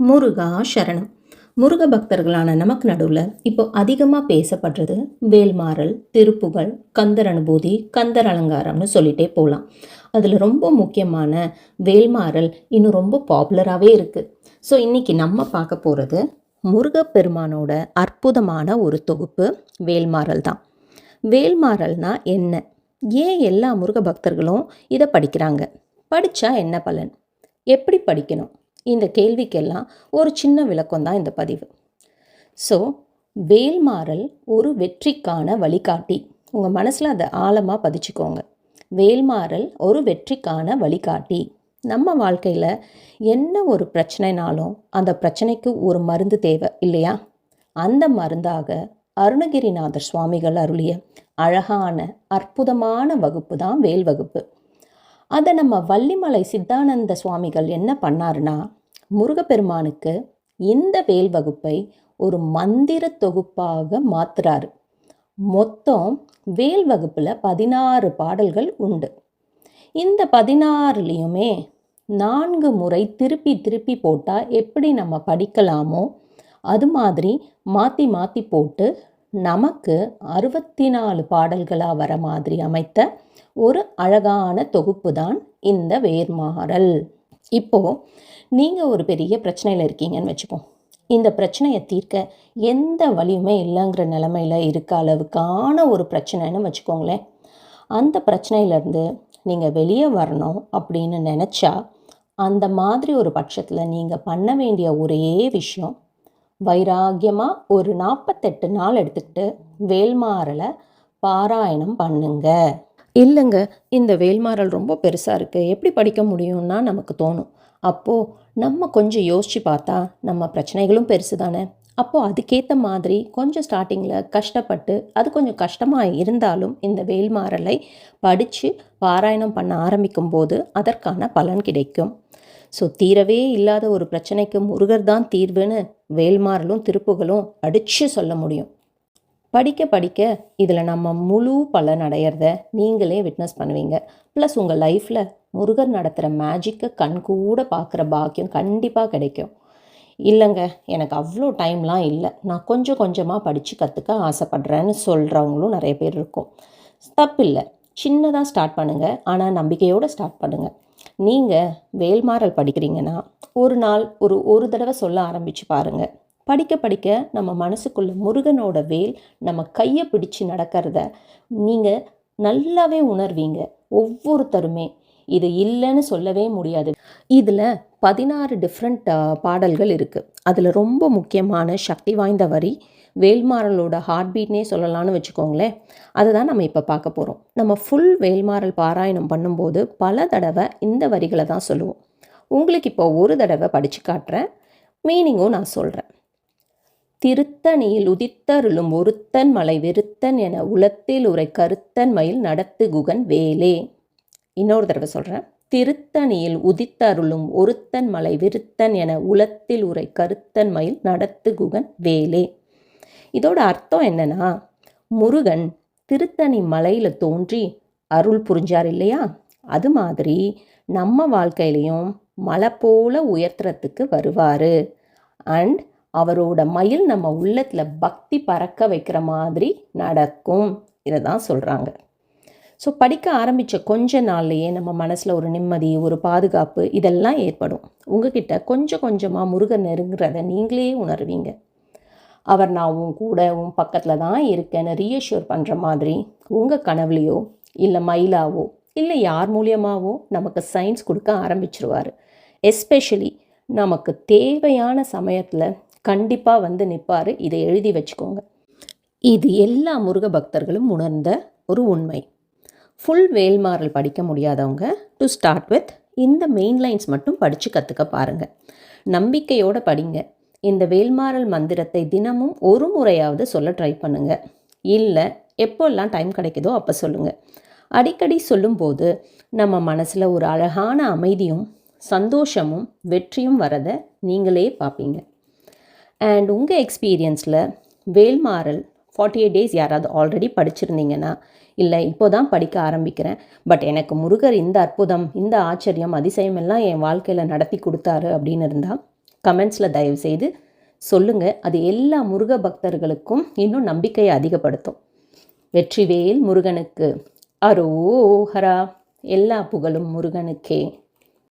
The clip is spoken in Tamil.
முருகா சரணம். முருக பக்தர்களான நமக்கு நடுவில் இப்போ அதிகமாக பேசப்படுறது வேல்மாறல் திருப்புகழ் கந்தர் அனுபூதி கந்தர் அலங்காரம்னு சொல்லிட்டே போகலாம் அதில் ரொம்ப முக்கியமான வேல்மாறல் இன்னும் ரொம்ப பாப்புலராகவே இருக்குது ஸோ இன்றைக்கி நம்ம பார்க்க போகிறது முருகப்பெருமானோட அற்புதமான ஒரு தொகுப்பு வேல்மாறல் தான். வேல்மாறல்னா என்ன? ஏன் எல்லா முருக பக்தர்களும் இதை படிக்கிறாங்க? படித்தா என்ன பலன்? எப்படி படிக்கணும்? இந்த கேள்விக்கெல்லாம் ஒரு சின்ன விளக்கம் தான் இந்த பதிவு. ஸோ வேல்மாறல் ஒரு வெற்றிக்கான வழிகாட்டி. உங்கள் மனசில் அதை ஆழமாக பதிச்சுக்கோங்க. வேல்மாறல் ஒரு வெற்றிக்கான வழிகாட்டி. நம்ம வாழ்க்கையில் என்ன ஒரு பிரச்சனைனாலும் அந்த பிரச்சனைக்கு ஒரு மருந்து தேவை இல்லையா? அந்த மருந்தாக அருணகிரிநாதர் சுவாமிகள் அருளிய அழகான அற்புதமான வகுப்பு தான் வேல் வகுப்பு. அதை நம்ம வள்ளிமலை சித்தானந்த சுவாமிகள் என்ன பண்ணாருன்னா முருகப்பெருமானுக்கு இந்த வேல் வகுப்பை ஒரு மந்திர தொகுப்பாக மாத்துறாரு. மொத்தம் வேல் வகுப்பில் பதினாறு பாடல்கள் உண்டு. இந்த பதினாறுலேயுமே நான்கு முறை திருப்பி திருப்பி போட்டால் எப்படி நம்ம படிக்கலாமோ அது மாதிரி மாற்றி மாற்றி போட்டு நமக்கு அறுபத்தி நாலு பாடல்களாக வர மாதிரி அமைத்த ஒரு அழகான தொகுப்பு தான் இந்த வேர்மாறல். இப்போது நீங்கள் ஒரு பெரிய பிரச்சனையில் இருக்கீங்கன்னு வச்சுப்போம் இந்த பிரச்சனையை தீர்க்க எந்த வழியுமே இல்லைங்கிற நிலமையில் இருக்க அளவுக்கான ஒரு பிரச்சனைன்னு வச்சுக்கோங்களேன். அந்த பிரச்சனையிலேருந்து நீங்கள் வெளியே வரணும் அப்படின்னு நினச்சா அந்த மாதிரி ஒரு பட்சத்தில் நீங்கள் பண்ண வேண்டிய ஒரே விஷயம் வைராகியமாக ஒரு நாற்பத்தெட்டு நாள் எடுத்துக்கிட்டு வேல்மாறலை பாராயணம் பண்ணுங்க. இல்லைங்க இந்த வேல்மாறல் ரொம்ப பெருசாக இருக்குது எப்படி படிக்க முடியும்னா நமக்கு தோணும். அப்போது நம்ம கொஞ்சம் யோசித்து பார்த்தா நம்ம பிரச்சனைகளும் பெருசு தானே. அப்போது அதுக்கேற்ற மாதிரி கொஞ்சம் ஸ்டார்டிங்கில் கஷ்டப்பட்டு அது கொஞ்சம் கஷ்டமாக இருந்தாலும் இந்த வேல்மாறலை படித்து பாராயணம் பண்ண ஆரம்பிக்கும் போது அதற்கான பலன் கிடைக்கும். ஸோ தீரவே இல்லாத ஒரு பிரச்சனைக்கு முருகர் தான் தீர்வுன்னு வேல்மாறலும் திருப்புகளும் அடித்து சொல்ல முடியும். படிக்க படிக்க இதில் நம்ம முழு பலன் அடையிறத நீங்களே விட்னஸ் பண்ணுவீங்க. ப்ளஸ் உங்கள் லைஃப்பில் முருகர் நடத்துகிற மேஜிக்கை கண் கூட பார்க்குற பாக்கியம் கண்டிப்பாக கிடைக்கும். இல்லைங்க எனக்கு அவ்வளோ டைம்லாம் இல்லை. நான் கொஞ்சம் கொஞ்சமாக படித்து கற்றுக்க ஆசைப்பட்றேன்னு சொல்கிறவங்களும் நிறைய பேர் இருக்கும். தப்பில்லை. சின்னதாக ஸ்டார்ட் பண்ணுங்கள் ஆனால் நம்பிக்கையோடு ஸ்டார்ட் பண்ணுங்கள் நீங்கள் வேல்மாறல் படிக்கிறீங்கன்னா ஒரு நாள் ஒரு ஒரு தடவை சொல்ல ஆரம்பித்து பாருங்கள் படிக்க படிக்க நம்ம மனசுக்குள்ள முருகனோட வேல் நம்ம கையை பிடிச்சு நடக்கிறத நீங்கள் நல்லாவே உணர்வீங்க. ஒவ்வொருத்தருமே இது இல்லைன்னு சொல்லவே முடியாது. இதில் பதினாறு டிஃப்ரெண்ட் பாடல்கள் இருக்குது அதில் ரொம்ப முக்கியமான சக்தி வாய்ந்த வரி வேல்மாறலோட ஹார்ட் பீட்னே சொல்லலாம்னு வச்சுக்கோங்களேன். அதை தான் நம்ம இப்போ பார்க்க போகிறோம் நம்ம ஃபுல் வேல்மாறல் பாராயணம் பண்ணும்போது பல தடவை இந்த வரிகளை தான் சொல்லுவோம். உங்களுக்கு இப்போ ஒரு தடவை படித்து காட்டுறேன். மீனிங்கும் நான் சொல்கிறேன் திருத்தணியில் உதித்தருளும் ஒருத்தன் மலை வெறுத்தன் என உளத்தில் உரை கருத்தன் மயில் நடத்து குகன் வேலே. இன்னொரு தடவை சொல்கிறேன் திருத்தணியில் உதித்தருளும் ஒருத்தன் மலை விருத்தன் என உளத்தில் உரை கருத்தன் மயில் நடத்து குகன் வேலே. இதோட அர்த்தம் என்னன்னா முருகன் திருத்தணி மலையில் தோன்றி அருள் புரிஞ்சார் இல்லையா? அது மாதிரி நம்ம வாழ்க்கையிலையும் மலை போல உயர்த்துறதுக்கு வருவார். அண்ட் அவரோட மயில் நம்ம உள்ளத்தில் பக்தி பறக்க வைக்கிற மாதிரி நடக்கும். இதை தான் சொல்கிறாங்க ஸோ படிக்க ஆரம்பித்த கொஞ்ச நாள்லையே நம்ம மனசில் ஒரு நிம்மதி ஒரு பாதுகாப்பு இதெல்லாம் ஏற்படும். உங்ககிட்ட கொஞ்சம் கொஞ்சமாக முருகன் நெருங்கிறத நீங்களே உணர்வீங்க. அவர் நான் உன் கூட உன் பக்கத்தில் தான் இருக்கேன்னு ரீஅஷ்யூர் பண்ணுற மாதிரி உங்கள் கனவுலையோ இல்லை மயிலாவோ இல்லை யார் மூலியமாகவோ நமக்கு சயின்ஸ் கொடுக்க ஆரம்பிச்சிருவார். எஸ்பெஷலி நமக்கு தேவையான சமயத்தில் கண்டிப்பாக வந்து நிற்பார் இதை எழுதி வச்சுக்கோங்க. இது எல்லா முருக பக்தர்களும் உணர்ந்த ஒரு உண்மை. ஃபுல் வேல்மாறல் படிக்க முடியாதவங்க டு ஸ்டார்ட் வித் இந்த மெயின் லைன்ஸ் மட்டும் படித்து கற்றுக்க பாருங்கள் நம்பிக்கையோடு படிங்க. இந்த வேல்மாறல் மந்திரத்தை தினமும் ஒரு முறையாவது சொல்ல ட்ரை பண்ணுங்கள் இல்லை எப்போல்லாம் டைம் கிடைக்குதோ அப்போ சொல்லுங்கள் அடிக்கடி சொல்லும்போது நம்ம மனசில் ஒரு அழகான அமைதியும் சந்தோஷமும் வெற்றியும் வரதை நீங்களே பார்ப்பீங்க. அண்ட் உங்கள் எக்ஸ்பீரியன்ஸில் வேல்மாறல் ஃபார்ட்டி எயிட் டேஸ் யாராவது ஆல்ரெடி படிச்சிருந்தீங்கன்னா இல்லை இப்போ தான் படிக்க ஆரம்பிக்கிறேன் பட் எனக்கு முருகர் இந்த அற்புதம் இந்த ஆச்சரியம் அதிசயம் எல்லாம் என் வாழ்க்கையில் நடத்தி கொடுத்தாரு அப்படின்னு இருந்தால் கமெண்ட்ஸில் தயவு செய்து சொல்லுங்கள் அது எல்லா முருக பக்தர்களுக்கும் இன்னும் நம்பிக்கையை அதிகப்படுத்தும். வெற்றிவேல் முருகனுக்கு அரோஹரா எல்லா புகழும் முருகனுக்கே.